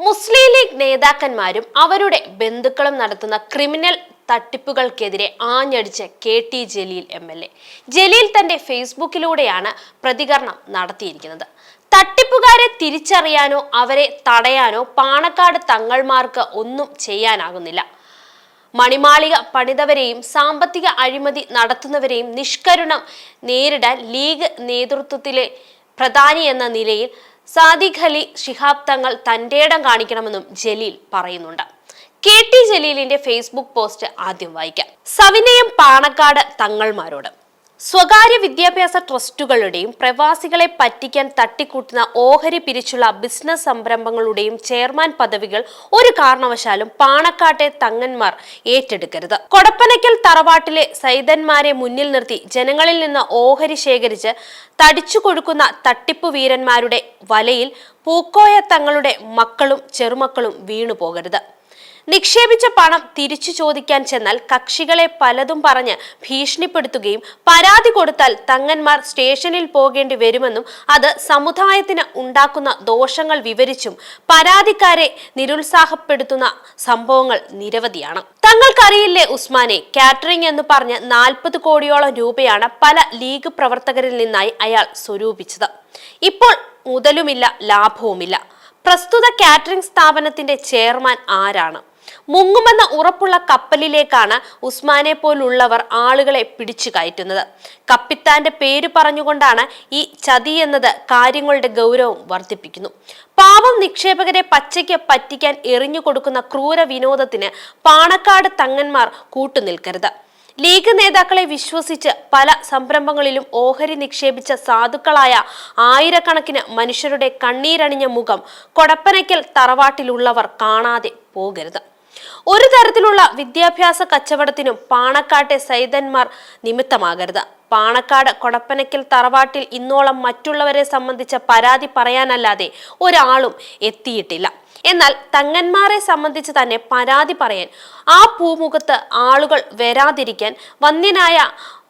മുസ്ലിം league നേതാക്കന്മാരും അവരുടെ ബന്ധുക്കളും നടത്തുന്ന ക്രിമിനൽ തട്ടിപ്പുകൾക്കെതിരെ ആഞ്ഞടിച്ച K T Jaleel M L A. Jaleel തന്റെ ഫേസ്ബുക്കിലൂടെയാണ് പ്രതികരണം നടത്തിയിരിക്കുന്നത്. തട്ടിപ്പുകാരെ തിരിച്ചറിയാനോ അവരെ തടയാനോ പാണക്കാട് തങ്ങൾമാർക്ക് ഒന്നും ചെയ്യാനാകുന്നില്ല. മണിമാളിക പണിതവരെയും സാമ്പത്തിക അഴിമതി നടത്തുന്നവരെയും നിഷ്കരുണം നേരിടാൻ ലീഗ് നേതൃത്വത്തിലെ പ്രധാനി എന്ന നിലയിൽ സാദിഖ് അലി ശിഹാബ് തങ്ങൾ തന്റെ ഇടം കാണിക്കണമെന്നും ജലീൽ പറയുന്നുണ്ട്. കെ ടി ജലീലിന്റെ ഫേസ്ബുക്ക് പോസ്റ്റ് ആദ്യം വായിക്കാം. സവിനയം പാണക്കാട് തങ്ങൾമാരോട്. സ്വകാര്യ വിദ്യാഭ്യാസ ട്രസ്റ്റുകളുടെയും പ്രവാസികളെ പറ്റിക്കാൻ തട്ടിക്കൂട്ടുന്ന ഓഹരി പിരിച്ചുള്ള ബിസിനസ് സംരംഭങ്ങളുടെയും ചെയർമാൻ പദവികൾ ഒരു കാരണവശാലും പാണക്കാട്ടെ തങ്ങന്മാർ ഏറ്റെടുക്കരുത്. കൊടപ്പനയ്ക്കൽ തറവാട്ടിലെ സൈതന്മാരെ മുന്നിൽ നിർത്തി ജനങ്ങളിൽ നിന്ന് ഓഹരി ശേഖരിച്ച് തടിച്ചു കൊടുക്കുന്ന തട്ടിപ്പു വീരന്മാരുടെ വലയിൽ പൂക്കോയ തങ്ങളുടെ മക്കളും ചെറുമക്കളും വീണു പോകരുത് നിക്ഷേപിച്ച പണം തിരിച്ചു ചോദിക്കാൻ ചെന്നാൽ കക്ഷികളെ പലതും പറഞ്ഞ് ഭീഷണിപ്പെടുത്തുകയും പരാതി കൊടുത്താൽ തങ്ങന്മാർ സ്റ്റേഷനിൽ പോകേണ്ടി വരുമെന്നും അത് സമുദായത്തിന് ഉണ്ടാക്കുന്ന ദോഷങ്ങൾ വിവരിച്ചും പരാതിക്കാരെ നിരുത്സാഹപ്പെടുത്തുന്ന സംഭവങ്ങൾ നിരവധിയാണ്. തങ്ങൾക്കറിയില്ലേ ഉസ്മാനെ കാറ്ററിംഗ് എന്ന് പറഞ്ഞ് നാൽപ്പത് കോടിയോളം രൂപയാണ് പല ലീഗ് പ്രവർത്തകരിൽ നിന്നായി അയാൾ സ്വരൂപിച്ചത്. ഇപ്പോൾ മുതലുമില്ല ലാഭവുമില്ല. പ്രസ്തുത കാറ്ററിംഗ് സ്ഥാപനത്തിന്റെ ചെയർമാൻ ആരാണ്? മുങ്ങുമെന്ന ഉറപ്പുള്ള കപ്പലിലേക്കാണ് ഉസ്മാനെ പോലുള്ളവർ ആളുകളെ പിടിച്ചു കയറ്റുന്നത്. കപ്പിത്താന്റെ പേര് പറഞ്ഞുകൊണ്ടാണ് ഈ ചതി എന്നത് കാര്യങ്ങളുടെ ഗൗരവം വർദ്ധിപ്പിക്കുന്നു. പാവം നിക്ഷേപകരെ പച്ചയ്ക്ക് പറ്റിക്കാൻ എറിഞ്ഞു കൊടുക്കുന്ന ക്രൂര വിനോദത്തിന് പാണക്കാട് തങ്ങന്മാർ കൂട്ടുനിൽക്കരുത്. ലീഗ് നേതാക്കളെ വിശ്വസിച്ച് പല സംരംഭങ്ങളിലും ഓഹരി നിക്ഷേപിച്ച സാധുക്കളായ ആയിരക്കണക്കിന് മനുഷ്യരുടെ കണ്ണീരണിഞ്ഞ മുഖം കൊടപ്പനയ്ക്കൽ തറവാട്ടിലുള്ളവർ കാണാതെ പോകരുത്. ഒരു തരത്തിലുള്ള വിദ്യാഭ്യാസ കച്ചവടത്തിനും പാണക്കാട്ടെ സൈതന്മാർ നിമിത്തമാകരുത്. പാണക്കാട് കൊടപ്പനക്കൽ തറവാട്ടിൽ ഇന്നോളം മറ്റുള്ളവരെ സംബന്ധിച്ച പരാതി പറയാനല്ലാതെ ഒരാളും എത്തിയിട്ടില്ല. എന്നാൽ തങ്ങന്മാരെ സംബന്ധിച്ച് തന്നെ പരാതി പറയാൻ ആ ഭൂമുഖത്ത് ആളുകൾ വരാതിരിക്കാൻ വന്യനായ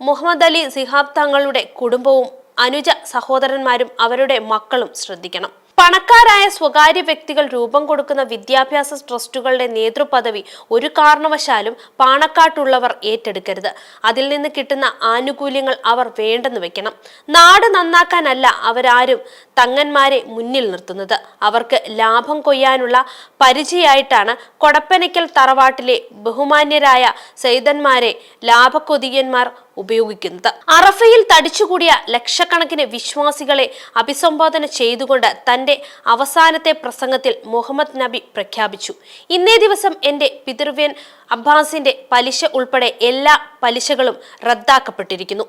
മുഹമ്മദ് അലി സിഹാബ് തങ്ങളുടെ കുടുംബവും അനുജ സഹോദരന്മാരും അവരുടെ മക്കളും ശ്രദ്ധിക്കണം. പണക്കാരായ സ്വകാര്യ വ്യക്തികൾ രൂപം കൊടുക്കുന്ന വിദ്യാഭ്യാസ ട്രസ്റ്റുകളുടെ നേതൃപദവി ഒരു കാരണവശാലും പാണക്കാട്ടുള്ളവർ ഏറ്റെടുക്കരുത്. അതിൽ നിന്ന് കിട്ടുന്ന ആനുകൂല്യങ്ങൾ അവർ വേണ്ടെന്ന് വെക്കണം. നാട് നന്നാക്കാനല്ല അവരാരും തങ്ങന്മാരെ മുന്നിൽ നിർത്തുന്നത്. അവർക്ക് ലാഭം കൊയ്യാനുള്ള പരിചയമായിട്ടാണ് കൊടപ്പനയ്ക്കൽ തറവാട്ടിലെ ബഹുമാന്യരായ സൈതന്മാരെ ലാഭക്കൊതിയന്മാർ ഉപയോഗിക്കുന്നത്. അറഫയിൽ തടിച്ചുകൂടിയ ലക്ഷക്കണക്കിന് വിശ്വാസികളെ അഭിസംബോധന ചെയ്തുകൊണ്ട് തന്റെ അവസാനത്തെ പ്രസംഗത്തിൽ മുഹമ്മദ് നബി പ്രഖ്യാപിച്ചു. ഇന്നേ ദിവസം എന്റെ പിതൃവ്യൻ അബ്ബാസിന്റെ പലിശ ഉൾപ്പെടെ എല്ലാ പലിശകളും റദ്ദാക്കപ്പെട്ടിരിക്കുന്നു.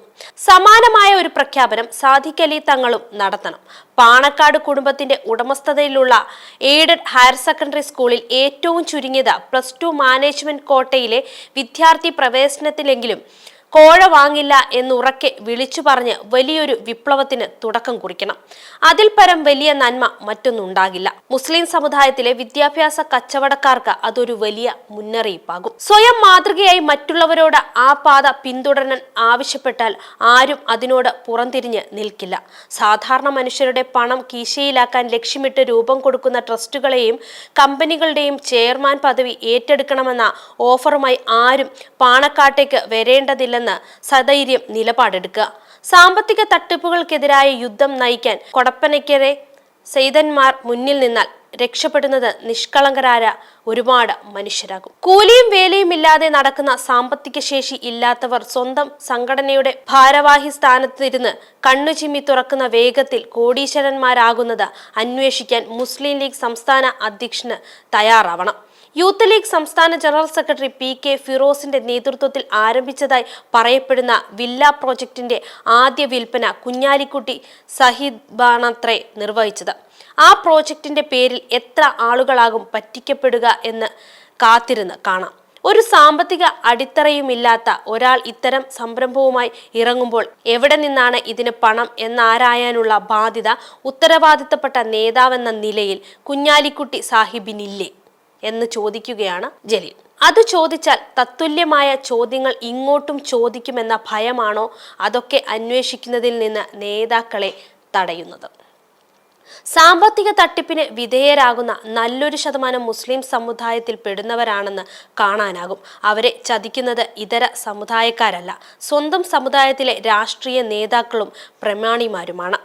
സമാനമായ ഒരു പ്രഖ്യാപനം സാദിഖ് അലി തങ്ങളും നടത്തണം. പാണക്കാട് കുടുംബത്തിന്റെ ഉടമസ്ഥതയിലുള്ള എയ്ഡഡ് ഹയർ സെക്കൻഡറി സ്കൂളിൽ ഏറ്റവും ചുരുങ്ങിയത് പ്ലസ് ടു മാനേജ്മെന്റ് കോട്ടയിലെ വിദ്യാർത്ഥി പ്രവേശനത്തിലെങ്കിലും കോഴ വാങ്ങില്ല എന്നുറക്കെ വിളിച്ചു പറഞ്ഞ് വലിയൊരു വിപ്ലവത്തിന് തുടക്കം കുറിക്കണം. അതിൽ പരം വലിയ നന്മ മറ്റൊന്നുണ്ടാകില്ല. മുസ്ലിം സമുദായത്തിലെ വിദ്യാഭ്യാസ കച്ചവടക്കാർക്ക് അതൊരു വലിയ മുന്നറിയിപ്പാകും. സ്വയം മാതൃകയായി മറ്റുള്ളവരോട് ആ പാത പിന്തുടരാൻ ആവശ്യപ്പെട്ടാൽ ആരും അതിനോട് പുറംതിരിഞ്ഞ് നിൽക്കില്ല. സാധാരണ മനുഷ്യരുടെ പണം കീശയിലാക്കാൻ ലക്ഷ്യമിട്ട് രൂപം കൊടുക്കുന്ന ട്രസ്റ്റുകളെയും കമ്പനികളുടെയും ചെയർമാൻ പദവി ഏറ്റെടുക്കണമെന്ന ഓഫറുമായി ആരും പാണക്കാട്ടേക്ക് വരേണ്ടതില്ലെന്ന് സധൈര്യം നിലപാടെടുക്കുക. സാമ്പത്തിക തട്ടിപ്പുകൾക്കെതിരായ യുദ്ധം നയിക്കാൻ കൊടപ്പനയ്ക്കരെ സെയ്തന്മാർ മുന്നിൽ നിന്നാൽ രക്ഷപ്പെടുന്നത് നിഷ്കളങ്കരായ ഒരുപാട് മനുഷ്യരാകും. കൂലിയും വേലയും ഇല്ലാതെ നടക്കുന്ന സാമ്പത്തിക ശേഷി ഇല്ലാത്തവർ സ്വന്തം സംഘടനയുടെ ഭാരവാഹി സ്ഥാനത്തിരുന്ന് കണ്ണു ചിമ്മി തുറക്കുന്ന വേഗത്തിൽ കോടീശ്വരന്മാരാകുന്നത് അന്വേഷിക്കാൻ മുസ്ലിം ലീഗ് സംസ്ഥാന അധ്യക്ഷന് തയ്യാറാവണം. യൂത്ത് ലീഗ് സംസ്ഥാന ജനറൽ സെക്രട്ടറി പി കെ ഫിറോസിന്റെ നേതൃത്വത്തിൽ ആരംഭിച്ചതായി പറയപ്പെടുന്ന വില്ല പ്രോജക്റ്റിന്റെ ആദ്യ വിൽപ്പന കുഞ്ഞാലിക്കുട്ടി സഹിദ് ബാണത്രെ നിർവഹിച്ചത്. ആ പ്രോജക്റ്റിന്റെ പേരിൽ എത്ര ആളുകളാകും പറ്റിക്കപ്പെടുക എന്ന് കാത്തിരുന്ന് കാണാം. ഒരു സാമ്പത്തിക അടിത്തറയുമില്ലാത്ത ഒരാൾ ഇത്തരം സംരംഭവുമായി ഇറങ്ങുമ്പോൾ എവിടെ നിന്നാണ് ഇതിന് പണം എന്നാരായാനുള്ള ബാധ്യത ഉത്തരവാദിത്തപ്പെട്ട നേതാവെന്ന നിലയിൽ കുഞ്ഞാലിക്കുട്ടി സാഹിബിനില്ലേ? എന്ന് ചോദിക്കുകയാണ് ജലീൽ. അത് ചോദിച്ചാൽ തത്തുല്യമായ ചോദ്യങ്ങൾ ഇങ്ങോട്ടും ചോദിക്കുമെന്ന ഭയമാണോ? അതൊക്കെ അന്വേഷിക്കുന്നതിൽ നിന്ന് നേതാക്കളെ തടയുന്നത്. സാമ്പത്തിക തട്ടിപ്പിന് വിധേയരാകുന്ന നല്ലൊരു ശതമാനം മുസ്ലിം സമുദായത്തിൽ പെടുന്നവരാണെന്ന് കാണാനാകും. അവരെ ചതിക്കുന്നത് ഇതര സമുദായക്കാരല്ല. സ്വന്തം സമുദായത്തിലെ രാഷ്ട്രീയ നേതാക്കളും പ്രമാണിമാരുമാണ്.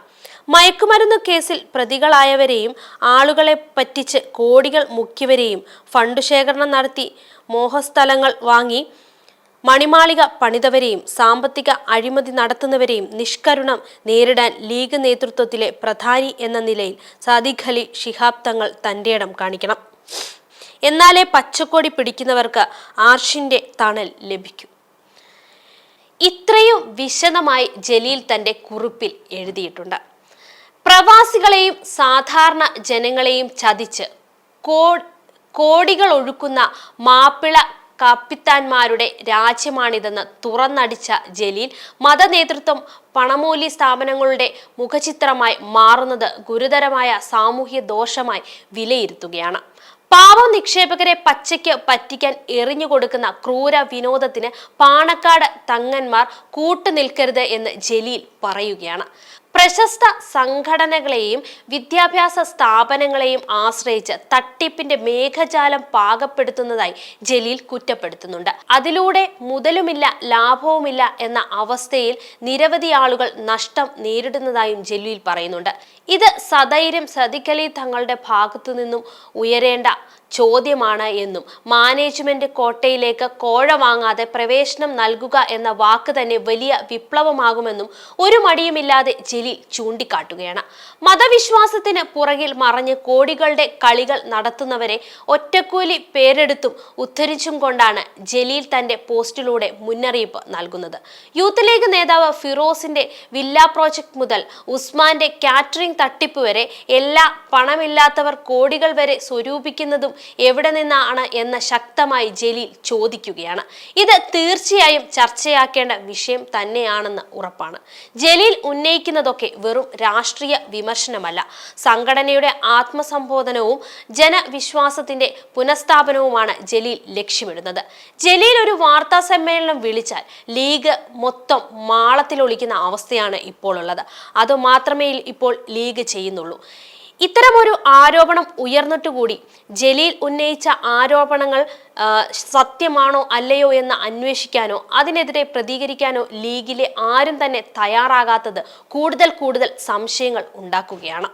മയക്കുമരുന്ന് കേസിൽ പ്രതികളായവരെയും ആളുകളെ പറ്റിച്ച് കോടികൾ മുക്കിയവരെയും ഫണ്ട് ശേഖരണം നടത്തി മോഹസ്ഥലങ്ങൾ വാങ്ങി മണിമാളിക പണിതവരെയും സാമ്പത്തിക അഴിമതി നടത്തുന്നവരെയും നിഷ്കരുണം നേരിടാൻ ലീഗ് നേതൃത്വത്തിലെ പ്രധാനി എന്ന നിലയിൽ സാദിഖ് അലി ഷിഹാബ് തങ്ങൾ തന്റെ ഇടം കാണിക്കണം. എന്നാലേ പച്ചക്കോടി പിടിക്കുന്നവർക്ക് ആർഷിന്റെ തണൽ ലഭിക്കൂ. ഇത്രയും വിശദമായി ജലീൽ തന്റെ കുറിപ്പിൽ എഴുതിയിട്ടുണ്ട്. പ്രവാസികളെയും സാധാരണ ജനങ്ങളെയും ചതിച്ച് കോടികൾ ഒഴുക്കുന്ന മാപ്പിള കപ്പിത്താന്മാരുടെ രാജ്യമാണിതെന്ന് തുറന്നടിച്ച ജലീൽ മതനേതൃത്വം പണമൂല്യ സ്ഥാപനങ്ങളുടെ മുഖചിത്രമായി മാറുന്നത് ഗുരുതരമായ സാമൂഹ്യ ദോഷമായി വിലയിരുത്തുകയാണ്. പാവ നിക്ഷേപകരെ പച്ചയ്ക്ക് പറ്റിക്കാൻ എറിഞ്ഞുകൊടുക്കുന്ന ക്രൂര വിനോദത്തിന് പാണക്കാട് തങ്ങന്മാർ കൂട്ടുനിൽക്കരുത് എന്ന് ജലീൽ പറയുകയാണ്. പ്രശസ്ത സംഘടനകളെയും വിദ്യാഭ്യാസ സ്ഥാപനങ്ങളെയും ആശ്രയിച്ച് തട്ടിപ്പിന്റെ മേഘജാലം പാകപ്പെടുത്തുന്നതായി ജലീൽ കുറ്റപ്പെടുത്തുന്നുണ്ട്. അതിലൂടെ മുതലുമില്ല ലാഭവുമില്ല എന്ന അവസ്ഥയിൽ നിരവധി ആളുകൾ നഷ്ടം നേരിടുന്നതായും ജലീൽ പറയുന്നുണ്ട്. ഇത് സധൈര്യം സദിക്കലി തങ്ങളുടെ ഭാഗത്തു നിന്നും ഉയരേണ്ട ചോദ്യമാണ് എന്നും മാനേജ്മെന്റ് കോട്ടയിലേക്ക് കോഴ വാങ്ങാതെ പ്രവേശനം നൽകുക എന്ന വാക്ക് തന്നെ വലിയ വിപ്ലവമാകുമെന്നും ഒരു മടിയുമില്ലാതെ ജലീൽ ചൂണ്ടിക്കാട്ടുകയാണ്. മതവിശ്വാസത്തിന് പുറകിൽ മറഞ്ഞ് കോടികളുടെ കളികൾ നടത്തുന്നവരെ ഒറ്റക്കൂലി പേരെടുത്തും ഉദ്ധരിച്ചും കൊണ്ടാണ് ജലീൽ തന്റെ പോസ്റ്റിലൂടെ മുന്നറിയിപ്പ് നൽകുന്നത്. യൂത്ത് ലീഗ് നേതാവ് ഫിറോസിന്റെ വില്ല പ്രോജക്ട് മുതൽ ഉസ്മാന്റെ കാറ്ററിംഗ് തട്ടിപ്പ് വരെ എല്ലാ പണമില്ലാത്തവർ കോടികൾ വരെ സ്വരൂപിക്കുന്നതും എവിടെ നിന്നാണ് എന്ന് ശക്തമായി ജലീൽ ചോദിക്കുകയാണ്. ഇത് തീർച്ചയായും ചർച്ചയാക്കേണ്ട വിഷയം തന്നെയാണെന്ന് ഉറപ്പാണ്. ജലീൽ ഉന്നയിക്കുന്നതൊക്കെ വെറും രാഷ്ട്രീയ വിമർശനമല്ല. സംഘടനയുടെ ആത്മസംബോധനവും ജനവിശ്വാസത്തിന്റെ പുനഃസ്ഥാപനവുമാണ് ജലീൽ ലക്ഷ്യമിടുന്നത്. ജലീൽ ഒരു വാർത്താ സമ്മേളനം വിളിച്ചാൽ ലീഗ് മൊത്തം മാളത്തിലൊളിക്കുന്ന അവസ്ഥയാണ് ഇപ്പോൾ ഉള്ളത് അതുമാത്രമേ ഇപ്പോൾ ലീഗ് ചെയ്യുന്നുള്ളൂ. ഇത്തരമൊരു ആരോപണം ഉയർന്നിട്ടുകൂടി? ജലീൽ ഉന്നയിച്ച ആരോപണങ്ങൾ സത്യമാണോ അല്ലയോ എന്ന് അന്വേഷിക്കാനോ അതിനെതിരെ പ്രതികരിക്കാനോ ലീഗിലെ ആരും തന്നെ തയ്യാറാകാത്തത് കൂടുതൽ കൂടുതൽ സംശയങ്ങൾ ഉണ്ടാക്കുകയാണ്.